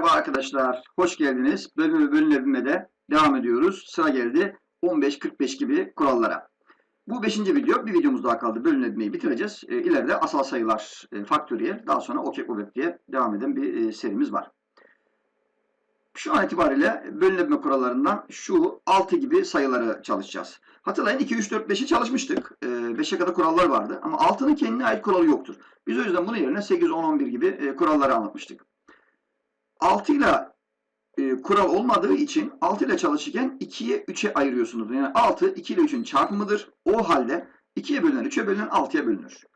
Merhaba arkadaşlar, hoş geldiniz. Bölüm bölümlerine de devam ediyoruz. Sıra geldi 15-45 gibi kurallara. Bu 5. video, bir videomuz daha kaldı. Bölümlemeyi bitireceğiz. E, ileride asal sayılar e, faktöriyel, daha sonra okek obek diye devam eden bir e, serimiz var. Şu an itibariyle bölünme kurallarından şu 6 gibi sayıları çalışacağız. Hatırlayın 2, 3, 4, 5'i çalışmıştık. E, 5'e kadar kurallar vardı ama 6'nın kendine ait kuralı yoktur. Biz o yüzden bunun yerine 8, 10, 11 gibi e, kuralları anlatmıştık. 6 ile kural olmadığı için 6 ile çalışırken 2'ye 3'e ayırıyorsunuz. Yani 6 2 ile 3'ün çarpımıdır. O halde 2'ye bölünen 3'e bölünen 6'ya bölünür.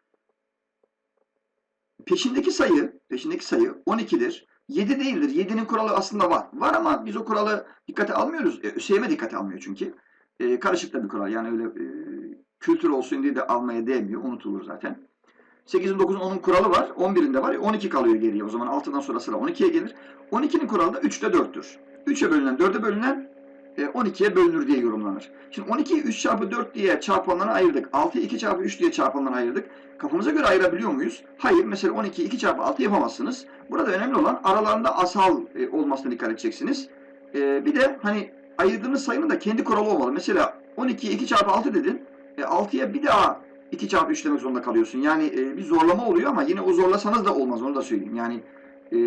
Peşindeki sayı, peşindeki sayı 12'dir. 7 değildir. 7'nin kuralı aslında var. Var ama biz o kuralı dikkate almıyoruz. E, ÖSYM dikkate almıyor çünkü. E, karışık da bir kural. Yani öyle e, kültür olsun diye de almaya değmiyor. Unutulur zaten. 8'in 9'un 10'un kuralı var. 11'inde var. 12 kalıyor geriye. O zaman 6'dan sonra sıra 12'ye gelir. 12'nin kuralı da 3'te 4'tür. 3'e bölünen 4'e bölünen e, 12'ye bölünür diye yorumlanır. Şimdi 12'yi 3 çarpı 4 diye çarpanlarına ayırdık. 6'yı 2 çarpı 3 diye çarpanlarına ayırdık. Kafamıza göre ayırabiliyor muyuz? Hayır. Mesela 12'yi 2 çarpı 6 yapamazsınız. Burada önemli olan aralarında asal e, olmasına dikkat edeceksiniz. E, bir de hani ayırdığınız sayının da kendi kuralı olmalı. Mesela 12'yi 2 çarpı 6 dedin. E, 6'ya bir daha 2 çarpı 3 demek zorunda kalıyorsun. Yani e, bir zorlama oluyor ama yine o zorlasanız da olmaz. Onu da söyleyeyim. Yani e,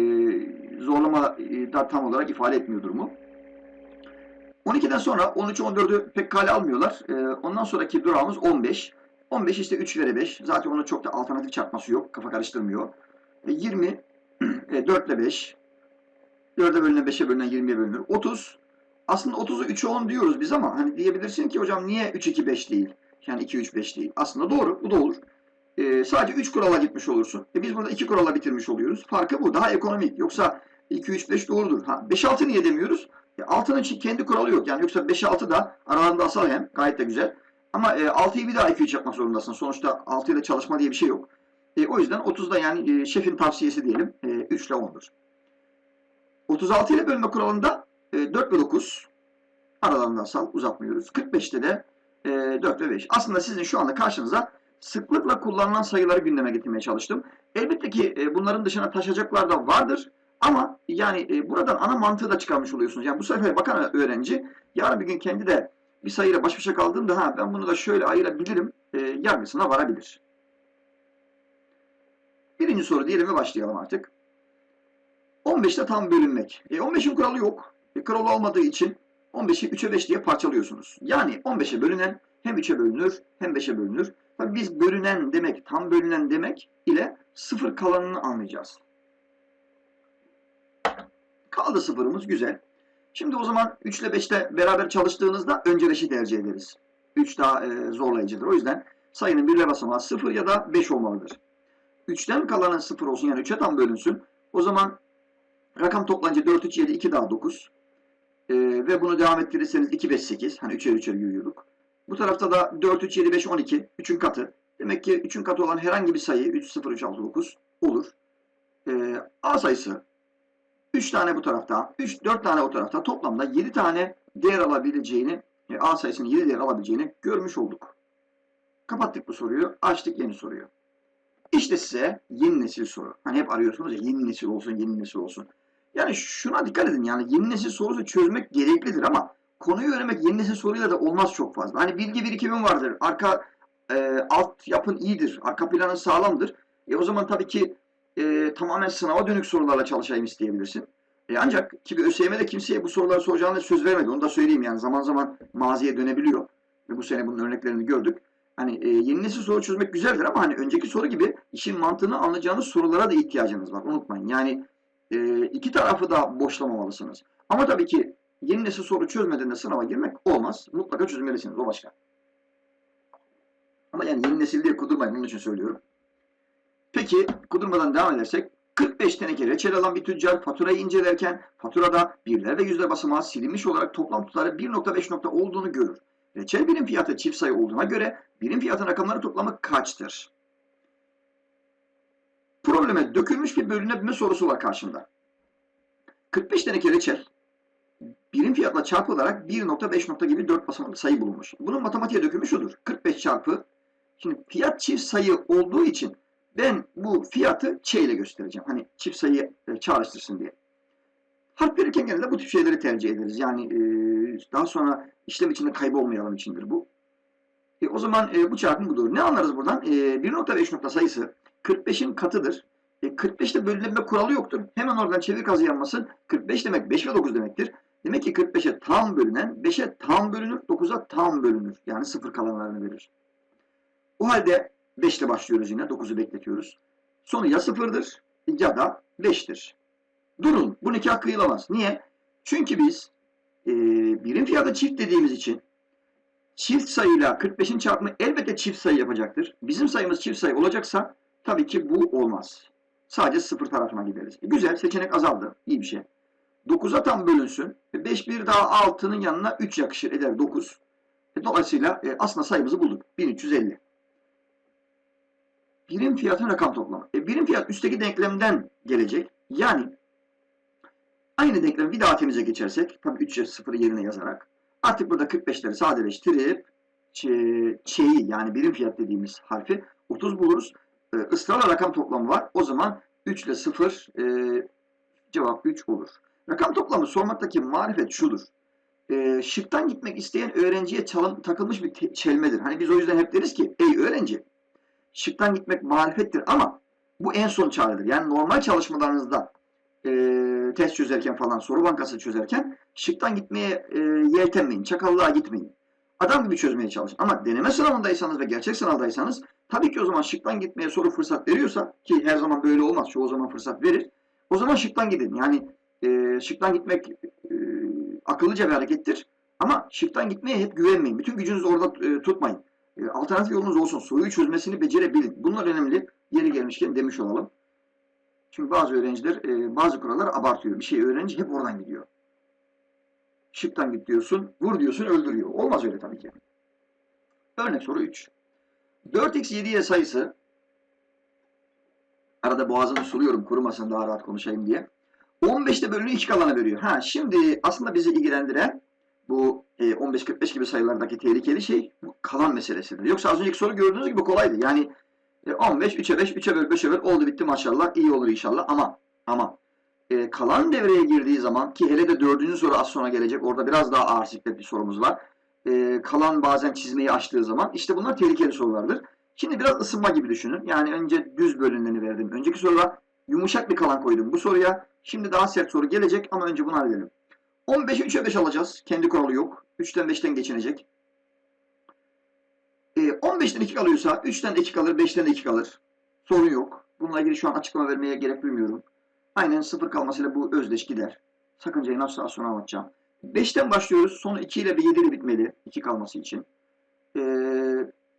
zorlama e, da tam olarak ifade etmiyor durumu. 12'den sonra 13'ü 14'ü pek kale almıyorlar. E, ondan sonraki durağımız 15. 15 işte 3 kere 5. Zaten onun çok da alternatif çarpması yok. Kafa karıştırmıyor. E, 20 e, 4 ile 5. 4'e bölünen 5'e bölünen 20'ye bölünür. 30. Aslında 30'u 3'e 10 diyoruz biz ama hani diyebilirsin ki hocam niye 3 2 5 değil? Yani 2 3 5 değil. Aslında doğru. Bu da olur. Ee, sadece 3 kurala gitmiş olursun. E biz burada 2 kurala bitirmiş oluyoruz. Farkı bu. Daha ekonomik. Yoksa 2 3 5 doğrudur. Ha 5 6 niye demiyoruz? E, 6'nın için kendi kuralı yok. Yani yoksa 5 6 da aralarında asal hem gayet de güzel. Ama e, 6'yı bir daha 2 3 yapmak zorundasın. Sonuçta 6 ile çalışma diye bir şey yok. E, o yüzden 30'da yani e, şefin tavsiyesi diyelim e, 3 ile 10'dur. 36 ile bölme kuralında e, 4 ve 9 aralarında asal uzatmıyoruz. 45'te de e, 4 ve 5. Aslında sizin şu anda karşınıza sıklıkla kullanılan sayıları gündeme getirmeye çalıştım. Elbette ki e, bunların dışına taşacaklar da vardır. Ama yani e, buradan ana mantığı da çıkarmış oluyorsunuz. Yani bu sefer bakan öğrenci yarın bir gün kendi de bir sayıyla baş başa kaldığında ha ben bunu da şöyle ayırabilirim e, yargısına varabilir. Birinci soru diyelim ve başlayalım artık. 15'te tam bölünmek. E, 15'in kuralı yok. E, kuralı olmadığı için 15'i 3'e 5 diye parçalıyorsunuz. Yani 15'e bölünen hem 3'e bölünür hem 5'e bölünür. Tabii biz bölünen demek, tam bölünen demek ile sıfır kalanını anlayacağız. Kaldı sıfırımız güzel. Şimdi o zaman 3 ile 5'te beraber çalıştığınızda önce 5'i tercih ederiz. 3 daha e, zorlayıcıdır. O yüzden sayının birle basamağı 0 ya da 5 olmalıdır. 3'ten kalanın 0 olsun yani 3'e tam bölünsün. O zaman rakam toplanınca 4, 3, 7, 2 daha 9. Ee, ve bunu devam ettirirseniz 2, 5, 8. Hani 3'er 3'er yürüyorduk. Bu tarafta da 4, 3, 7, 5, 12. 3'ün katı. Demek ki 3'ün katı olan herhangi bir sayı 3, 0, 3, 6, 9 olur. Ee, A sayısı 3 tane bu tarafta, 3, 4 tane o tarafta. Toplamda 7 tane değer alabileceğini, e, A sayısının 7 değer alabileceğini görmüş olduk. Kapattık bu soruyu. Açtık yeni soruyu. İşte size yeni nesil soru. Hani hep arıyorsunuz ya yeni nesil olsun, yeni nesil olsun. Yani şuna dikkat edin yani yeni nesil sorusu çözmek gereklidir ama konuyu öğrenmek yeni nesil soruyla da olmaz çok fazla. Hani bilgi birikimin vardır. Arka e, alt yapın iyidir. Arka planın sağlamdır. E o zaman tabii ki e, tamamen sınava dönük sorularla çalışayım isteyebilirsin. E ancak ki ÖSYM'de kimseye bu soruları soracağını söz vermedi. Onu da söyleyeyim yani zaman zaman maziye dönebiliyor. Ve bu sene bunun örneklerini gördük. Hani e, yeni nesil soru çözmek güzeldir ama hani önceki soru gibi işin mantığını anlayacağınız sorulara da ihtiyacınız var. Unutmayın. Yani e, iki tarafı da boşlamamalısınız. Ama tabii ki yeni nesil soru çözmeden de sınava girmek olmaz. Mutlaka çözmelisiniz. O başka. Ama yani yeni nesil diye kudurmayın. Onun için söylüyorum. Peki kudurmadan devam edersek 45 teneke reçel alan bir tüccar faturayı incelerken faturada birler ve yüzler basamağı silinmiş olarak toplam tutarı 1.5 nokta olduğunu görür. Reçel birim fiyatı çift sayı olduğuna göre birim fiyatın rakamları toplamı kaçtır? Probleme dökülmüş bir bölünebilme sorusu var karşımda. 45 teneke reçel birim fiyatla çarpılarak 1.5 nokta gibi 4 basamaklı sayı bulunmuş. Bunun matematiğe dökümü şudur. 45 çarpı şimdi fiyat çift sayı olduğu için ben bu fiyatı Ç ile göstereceğim. Hani çift sayı e, çağrıştırsın diye. Harf verirken genelde bu tip şeyleri tercih ederiz. Yani e, daha sonra işlem içinde kaybolmayalım içindir bu. E, o zaman e, bu çarpım budur. Ne anlarız buradan? E, 1.5 nokta sayısı 45'in katıdır. E, 45'te bölünebilme kuralı yoktur. Hemen oradan çevir kazı yanmasın. 45 demek 5 ve 9 demektir. Demek ki 45'e tam bölünen 5'e tam bölünür, 9'a tam bölünür. Yani sıfır kalanlarını verir. O halde 5 ile başlıyoruz yine. 9'u bekletiyoruz. Sonu ya sıfırdır ya da 5'tir. Durun. Bu nikah kıyılamaz. Niye? Çünkü biz e, birim fiyatı çift dediğimiz için çift sayıyla 45'in çarpımı elbette çift sayı yapacaktır. Bizim sayımız çift sayı olacaksa tabii ki bu olmaz. Sadece sıfır tarafına gideriz. E, güzel. Seçenek azaldı. İyi bir şey. 9'a tam bölünsün. 5 bir daha 6'nın yanına 3 yakışır eder 9. E, dolayısıyla e, aslında sayımızı bulduk. 1350. Birim fiyatın rakam toplamı. E, birim fiyat üstteki denklemden gelecek. Yani aynı denklemi bir daha temize geçersek, tabii 3'e 0'ı yerine yazarak, artık burada 45'leri sadeleştirip ç- ç'yi yani birim fiyat dediğimiz harfi 30 buluruz. E, ısrarla rakam toplamı var. O zaman 3 ile 0 e, cevap 3 olur. Rakam toplamı sormaktaki marifet şudur. E, şıktan gitmek isteyen öğrenciye çalın, takılmış bir çelmedir. Hani biz o yüzden hep deriz ki ey öğrenci şıktan gitmek marifettir ama bu en son çaredir. Yani normal çalışmalarınızda e, test çözerken falan soru bankası çözerken şıktan gitmeye e, yeltenmeyin. Çakallığa gitmeyin. Adam gibi çözmeye çalışın. Ama deneme sınavındaysanız ve gerçek sınavdaysanız tabii ki o zaman şıktan gitmeye soru fırsat veriyorsa ki her zaman böyle olmaz. Çoğu zaman fırsat verir. O zaman şıktan gidin. Yani e, şıktan gitmek e, akıllıca bir harekettir. Ama şıktan gitmeye hep güvenmeyin. Bütün gücünüzü orada e, tutmayın. E, alternatif yolunuz olsun. Soruyu çözmesini becerebilin. Bunlar önemli. Yeri gelmişken demiş olalım. Çünkü bazı öğrenciler e, bazı kuralları abartıyor. Bir şey öğrenci hep oradan gidiyor. Şıktan git diyorsun, vur diyorsun öldürüyor. Olmaz öyle tabii ki. Örnek soru 3. 4x 7y sayısı arada boğazımı suluyorum kurumasın daha rahat konuşayım diye. 15'te bölünü 2 kalana veriyor. Ha şimdi aslında bizi ilgilendiren bu e, 15-45 gibi sayılardaki tehlikeli şey bu kalan meselesidir. Yoksa az önceki soru gördüğünüz gibi kolaydı. Yani e, 15, 3'e 5, 3'e böl, 5'e böl oldu bitti maşallah. iyi olur inşallah ama ama e, kalan devreye girdiği zaman ki hele de dördüncü soru az sonra gelecek. Orada biraz daha ağır bir sorumuz var. E, kalan bazen çizmeyi açtığı zaman işte bunlar tehlikeli sorulardır. Şimdi biraz ısınma gibi düşünün. Yani önce düz bölüneni verdim. Önceki soruda yumuşak bir kalan koydum bu soruya. Şimdi daha sert soru gelecek ama önce bunu halledelim. 15'i 3'e 5 alacağız. Kendi kuralı yok. 3'ten 5'ten geçinecek. E, 15'ten 2 kalıyorsa 3'ten 2 kalır, 5'ten de 2 kalır. Sorun yok. Bununla ilgili şu an açıklama vermeye gerek duymuyorum. Aynen sıfır kalmasıyla bu özdeş gider. Sakıncayı nasıl az sonra anlatacağım. 5'ten başlıyoruz. Sonu 2 ile bir 7 ile bitmeli. 2 kalması için. Ee,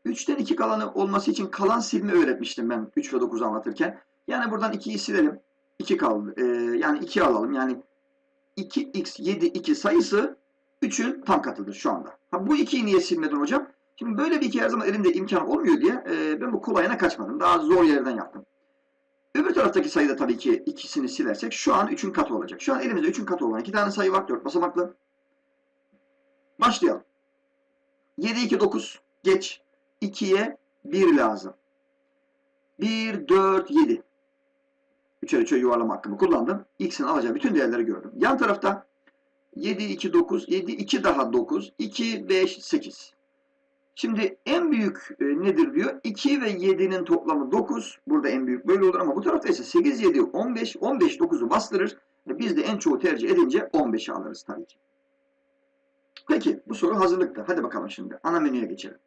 3'ten 2 kalanı olması için kalan silme öğretmiştim ben 3 ve 9'u anlatırken. Yani buradan 2'yi silelim. 2 kaldı. Ee, yani 2 alalım. Yani 2x 7 2 sayısı 3'ün tam katıdır şu anda. Ha, bu 2'yi niye silmedin hocam? Şimdi böyle bir iki her zaman elimde imkan olmuyor diye e, ben bu kolayına kaçmadım. Daha zor yerden yaptım. Öbür taraftaki sayıda tabii ki ikisini silersek şu an 3'ün katı olacak. Şu an elimizde 3'ün katı olan iki tane sayı var. 4 basamaklı. Başlayalım. 7, 2, 9. Geç. 2'ye 1 lazım. 1, 4, 7. 3'e 3'e yuvarlama hakkımı kullandım. X'in alacağı bütün değerleri gördüm. Yan tarafta 7, 2, 9. 7, 2 daha 9. 2, 5, 8. Şimdi en büyük e, nedir diyor? 2 ve 7'nin toplamı 9. Burada en büyük böyle olur ama bu tarafta ise 8, 7, 15. 15, 9'u bastırır. Ve biz de en çoğu tercih edince 15'i alırız tabii ki. Peki bu soru hazırlıkta. Hadi bakalım şimdi. Ana menüye geçelim.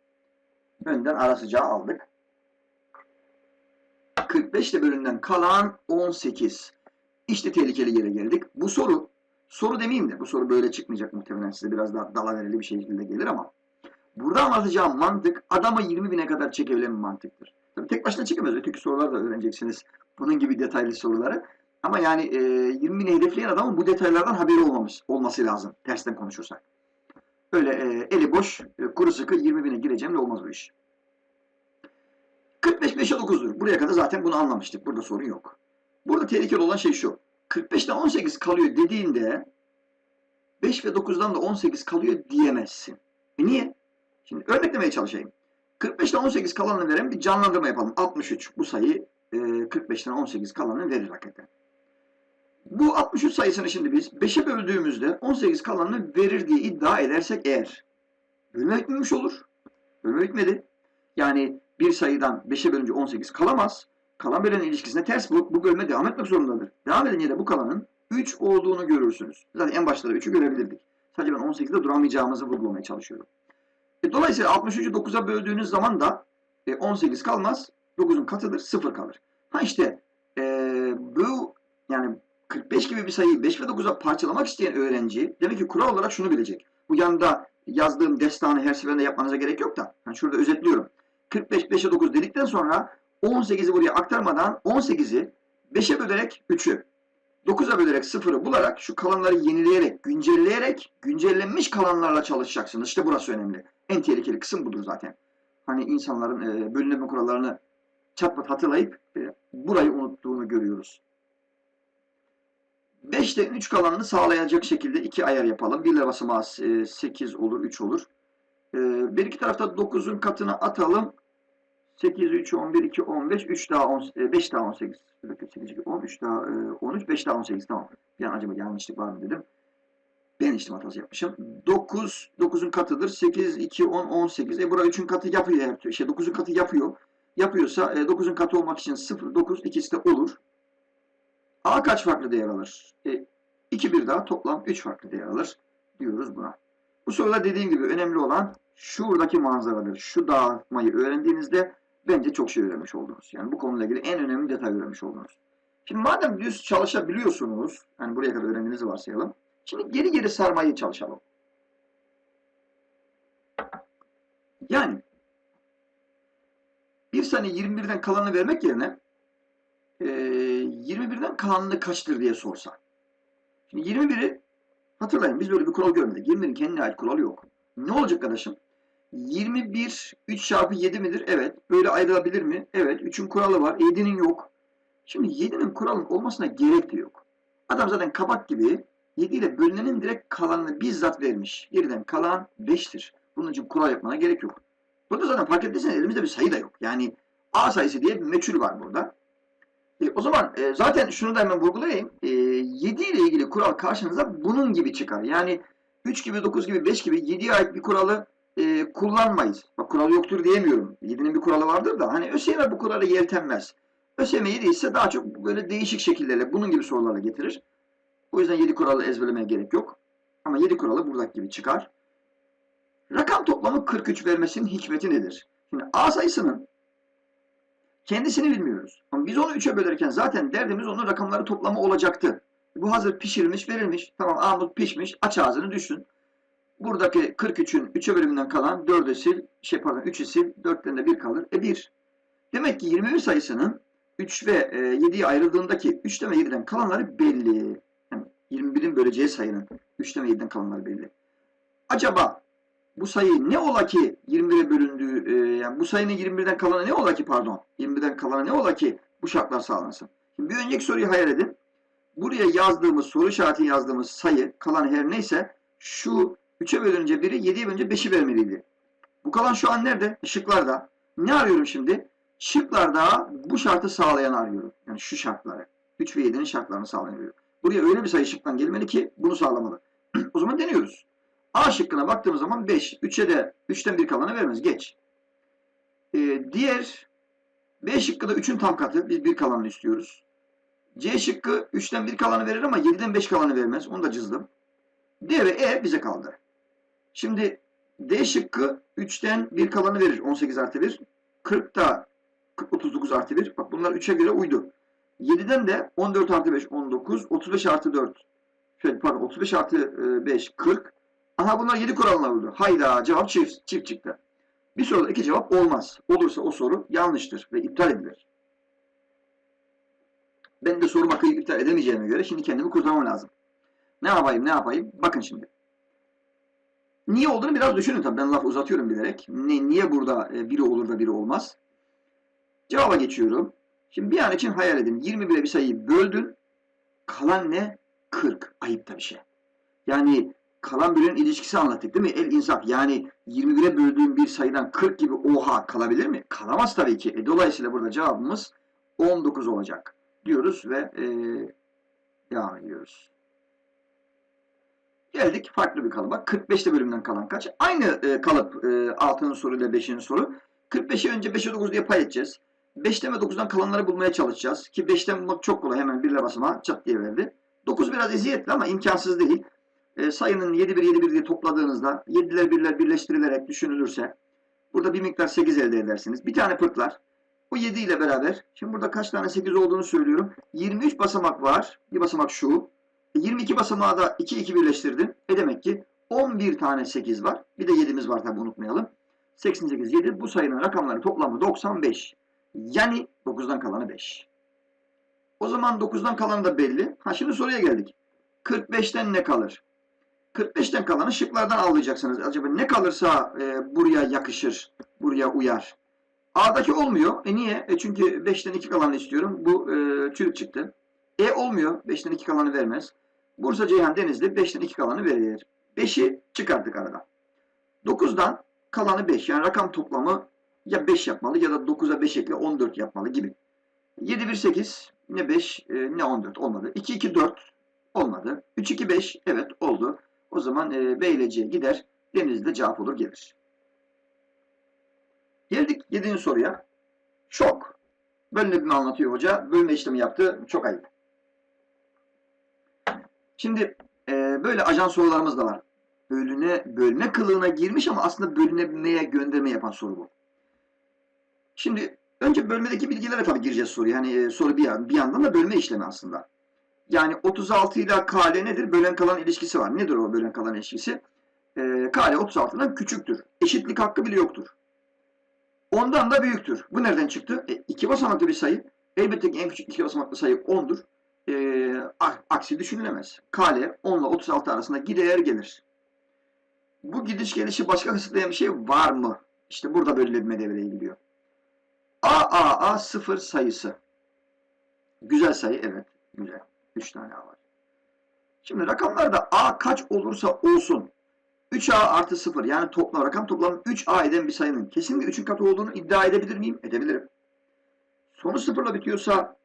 Önden ara sıcağı aldık. 45 ile bölümden kalan 18. İşte tehlikeli yere geldik. Bu soru, soru demeyeyim de bu soru böyle çıkmayacak muhtemelen size biraz daha dalaverili bir şekilde gelir ama Burada anlatacağım mantık adamı 20 bine kadar çekebilen bir mantıktır. Tabii tek başına çekemez. Öteki sorular da öğreneceksiniz. Bunun gibi detaylı soruları. Ama yani e, 20 bini hedefleyen adamın bu detaylardan haberi olmamış, olması lazım. Tersten konuşursak. Öyle e, eli boş, e, kuru sıkı 20 bine gireceğim de olmaz bu iş. 45 5'e 9'dur. Buraya kadar zaten bunu anlamıştık. Burada sorun yok. Burada tehlikeli olan şey şu. 45'ten 18 kalıyor dediğinde 5 ve 9'dan da 18 kalıyor diyemezsin. E niye? Şimdi örneklemeye çalışayım. 45'ten 18 kalanını veren bir canlandırma yapalım. 63 bu sayı e, 45'ten 18 kalanını verir hakikaten. Bu 63 sayısını şimdi biz 5'e böldüğümüzde 18 kalanını verir diye iddia edersek eğer bölme bitmemiş olur. Bölme bitmedi. Yani bir sayıdan 5'e bölünce 18 kalamaz. Kalan bölen ilişkisine ters bu. Bu bölme devam etmek zorundadır. Devam edince de bu kalanın 3 olduğunu görürsünüz. Zaten en başta da 3'ü görebilirdik. Sadece ben 18'de duramayacağımızı vurgulamaya çalışıyorum. E, dolayısıyla 63'ü 9'a böldüğünüz zaman da e, 18 kalmaz. 9'un katıdır. 0 kalır. Ha işte e, bu yani 45 gibi bir sayıyı 5 ve 9'a parçalamak isteyen öğrenci demek ki kural olarak şunu bilecek. Bu yanında yazdığım destanı her seferinde yapmanıza gerek yok da. Yani şurada özetliyorum. 45 5'e 9 dedikten sonra 18'i buraya aktarmadan 18'i 5'e bölerek 3'ü 9'a bölerek 0'ı bularak şu kalanları yenileyerek, güncelleyerek güncellenmiş kalanlarla çalışacaksınız. İşte burası önemli. En tehlikeli kısım budur zaten. Hani insanların e, bölünme kurallarını çatpat hatırlayıp e, burayı unuttuğunu görüyoruz. 5'te 3 kalanını sağlayacak şekilde iki ayar yapalım. 1 basamağı e, 8 olur, 3 olur. E, bir iki tarafta 9'un katına atalım. 8, 3, 11, 2, 15, 3 daha 10, 5 daha 18. Bir dakika 8, 2, 10, 3 daha e, 13, 5 daha 18. Tamam. Bir an acaba yanlışlık var mı dedim. Ben işlem hatası yapmışım. 9, 9'un katıdır. 8, 2, 10, 18. E bura 3'ün katı yapıyor. her. Şey 9'un katı yapıyor. Yapıyorsa e, 9'un katı olmak için 0, 9 ikisi de olur. A kaç farklı değer alır? E, 2 bir daha toplam 3 farklı değer alır diyoruz buna. Bu soruda dediğim gibi önemli olan şuradaki manzaradır. Şu dağıtmayı öğrendiğinizde bence çok şey öğrenmiş oldunuz. Yani bu konuyla ilgili en önemli detay öğrenmiş oldunuz. Şimdi madem düz çalışabiliyorsunuz, yani buraya kadar öğrendiğinizi varsayalım. Şimdi geri geri sarmayı çalışalım. Yani bir saniye 21'den kalanını vermek yerine e, 21'den kalanını kaçtır diye sorsa. Şimdi 21'i hatırlayın biz böyle bir kural görmedik. 21'in kendine ait kuralı yok. Ne olacak arkadaşım? 21 3 çarpı 7 midir? Evet. Böyle ayrılabilir mi? Evet. 3'ün kuralı var. 7'nin yok. Şimdi 7'nin kuralın olmasına gerek de yok. Adam zaten kabak gibi 7 ile bölünenin direkt kalanını bizzat vermiş. Geriden kalan 5'tir. Bunun için kural yapmana gerek yok. Burada zaten fark ettiyseniz elimizde bir sayı da yok. Yani A sayısı diye bir meçhul var burada. E, o zaman e, zaten şunu da hemen vurgulayayım. E, 7 ile ilgili kural karşınıza bunun gibi çıkar. Yani 3 gibi, 9 gibi, 5 gibi 7'ye ait bir kuralı e, kullanmayız. Bak kural yoktur diyemiyorum. 7'nin bir kuralı vardır da hani ÖSYM bu kuralı yeltenmez. ÖSYM 7 ise daha çok böyle değişik şekillerle bunun gibi sorularla getirir. O yüzden 7 kuralı ezberlemeye gerek yok. Ama 7 kuralı buradaki gibi çıkar. Rakam toplamı 43 vermesinin hikmeti nedir? Şimdi A sayısının kendisini bilmiyoruz. Ama biz onu 3'e bölerken zaten derdimiz onun rakamları toplamı olacaktı. Bu hazır pişirilmiş, verilmiş. Tamam Ahmet pişmiş. Aç ağzını düşün. Buradaki 43'ün 3'e bölümünden kalan 4'ü sil, şey pardon 3'ü sil, 4'ten de 1 kalır. E 1. Demek ki 21 sayısının 3 ve e, 7'ye ayrıldığındaki 3'ten ve 7'den kalanları belli. Yani 21'in böleceği sayının 3'ten ve 7'den kalanları belli. Acaba bu sayı ne ola ki 21'e bölündüğü, e, yani bu sayının 21'den kalanı ne ola ki pardon, 21'den kalanı ne ola ki bu şartlar sağlansın. Şimdi bir önceki soruyu hayal edin. Buraya yazdığımız, soru işareti yazdığımız sayı, kalan her neyse şu 3'e bölünce biri 7'ye bölünce 5'i vermeliydi. Bu kalan şu an nerede? Şıklarda. Ne arıyorum şimdi? Şıklarda bu şartı sağlayanı arıyorum. Yani şu şartları. 3 ve 7'nin şartlarını sağlayan Buraya öyle bir sayı şıktan gelmeli ki bunu sağlamalı. o zaman deniyoruz. A şıkkına baktığımız zaman 5. 3'e de 3'ten bir kalanı vermez. Geç. Ee, diğer B şıkkı da 3'ün tam katı. Biz bir kalanını istiyoruz. C şıkkı 3'ten bir kalanı verir ama 7'den 5 kalanı vermez. Onu da cızdım. D ve E bize kaldı. Şimdi D şıkkı 3'ten bir kalanı verir. 18 artı 1. 40 da 39 artı 1. Bak bunlar 3'e göre uydu. 7'den de 14 artı 5 19. 35 artı 4 şöyle pardon 35 artı 5 40. Aha bunlar 7 kuralına uydu. Hayda cevap çift, çift çıktı. Bir soruda iki cevap olmaz. Olursa o soru yanlıştır ve iptal edilir. Ben de soru hakkı iptal edemeyeceğime göre şimdi kendimi kurtarmam lazım. Ne yapayım ne yapayım? Bakın şimdi. Niye olduğunu biraz düşünün tabii. Ben laf uzatıyorum bilerek. Ne, niye burada e, biri olur da biri olmaz? Cevaba geçiyorum. Şimdi bir an için hayal edin. 21'e bir sayıyı böldün. Kalan ne? 40. Ayıp da bir şey. Yani kalan birinin ilişkisi anlattık değil mi? El insaf. Yani 21'e böldüğüm bir sayıdan 40 gibi oha kalabilir mi? Kalamaz tabii ki. E, dolayısıyla burada cevabımız 19 olacak diyoruz ve e, Devam ediyoruz. Geldik farklı bir kalıba. 45'te bölümden kalan kaç? Aynı e, kalıp e, 6'nın soruyla 5'in soru. 45'i önce 5'e 9 diye pay edeceğiz. 5'ten ve 9'dan kalanları bulmaya çalışacağız. Ki 5'ten bulmak çok kolay. Hemen birle basamağa çat diye verdi. 9 biraz eziyetli ama imkansız değil. E, sayının 7 1 7 1 diye topladığınızda 7'ler 1'ler birleştirilerek düşünülürse burada bir miktar 8 elde edersiniz. Bir tane pırtlar. Bu 7 ile beraber, şimdi burada kaç tane 8 olduğunu söylüyorum. 23 basamak var. Bir basamak şu. E, 22 basamağı da 2 2 birleştirdim. E demek ki 11 tane 8 var. Bir de 7'miz var tabi unutmayalım. 88 7. Bu sayının rakamları toplamı 95. Yani 9'dan kalanı 5. O zaman 9'dan kalanı da belli. Ha şimdi soruya geldik. 45'ten ne kalır? 45'ten kalanı şıklardan avlayacaksınız. Acaba ne kalırsa e, buraya yakışır, buraya uyar. A'daki olmuyor. E niye? E çünkü 5'ten 2 kalanı istiyorum. Bu e, çürük çıktı. E olmuyor. 5'ten 2 kalanı vermez. Bursa Ceyhan Denizli 5'ten 2 kalanı verir. 5'i çıkarttık aradan. 9'dan kalanı 5. Yani rakam toplamı ya 5 yapmalı ya da 9'a 5 ekle 14 yapmalı gibi. 7 1 8 ne 5 e, ne 14 olmadı. 2 2 4 olmadı. 3 2 5 evet oldu. O zaman e, B ile C gider. Denizli'de cevap olur gelir. Geldik 7. soruya. Şok. Bölümünü anlatıyor hoca. Bölme işlemi yaptı. Çok ayıp. Şimdi e, böyle ajan sorularımız da var. Bölüne, bölme kılığına girmiş ama aslında bölünemeye gönderme yapan soru bu. Şimdi önce bölmedeki bilgilere tabii gireceğiz soruya. Hani soru bir, bir yandan da bölme işlemi aslında. Yani 36 ile KL nedir? Bölen kalan ilişkisi var. Nedir o bölen kalan ilişkisi? E, KL 36'dan küçüktür. Eşitlik hakkı bile yoktur. Ondan da büyüktür. Bu nereden çıktı? E, iki basamaklı bir sayı. Elbette ki en küçük iki basamaklı sayı 10'dur. E, aksi düşünülemez. Kale 10 ile 36 arasında gider gelir. Bu gidiş gelişi başka kısıtlayan bir şey var mı? İşte burada bölünme devreye giriyor. AAA sıfır sayısı. Güzel sayı evet. Güzel. 3 tane A var. Şimdi rakamlarda A kaç olursa olsun 3A artı 0 yani toplam rakam toplam 3A eden bir sayının kesinlikle 3'ün katı olduğunu iddia edebilir miyim? Edebilirim. Sonu sıfırla bitiyorsa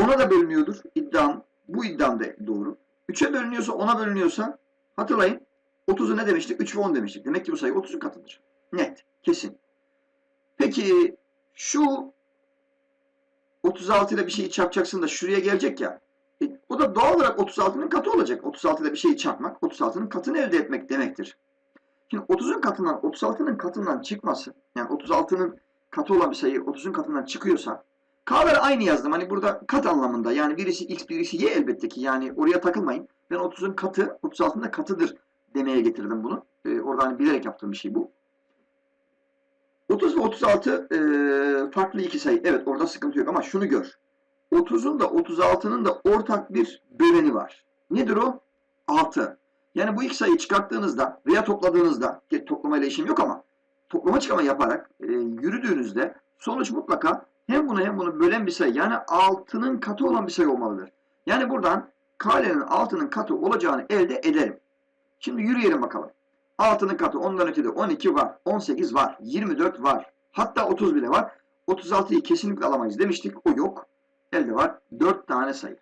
ona da bölünüyordur. İddiam, bu iddiam da doğru. 3'e bölünüyorsa 10'a bölünüyorsa hatırlayın 30'u ne demiştik? 3 ve 10 demiştik. Demek ki bu sayı 30'un katıdır. Net, kesin. Peki şu 36 ile bir şeyi çarpacaksın da şuraya gelecek ya. E, o da doğal olarak 36'nın katı olacak. 36 ile bir şeyi çarpmak 36'nın katını elde etmek demektir. Şimdi 30'un katından 36'nın katından çıkması yani 36'nın katı olan bir sayı 30'un katından çıkıyorsa K'ları aynı yazdım. Hani burada kat anlamında. Yani birisi x birisi y elbette ki. Yani oraya takılmayın. Ben 30'un katı 36'nın da katıdır demeye getirdim bunu. Ee, orada hani bilerek yaptığım bir şey bu. 30 ve 36 e, farklı iki sayı. Evet orada sıkıntı yok ama şunu gör. 30'un da 36'nın da ortak bir böleni var. Nedir o? 6. Yani bu iki sayıyı çıkarttığınızda veya topladığınızda, ki toplamayla işim yok ama toplama çıkama yaparak e, yürüdüğünüzde sonuç mutlaka hem bunu hem bunu bölen bir sayı yani 6'nın katı olan bir sayı olmalıdır. Yani buradan kalenin 6'nın katı olacağını elde ederim. Şimdi yürüyelim bakalım. 6'nın katı ondan ötede 12 var, 18 var, 24 var, hatta 30 bile var. 36'yı kesinlikle alamayız demiştik. O yok. Elde var 4 tane sayı.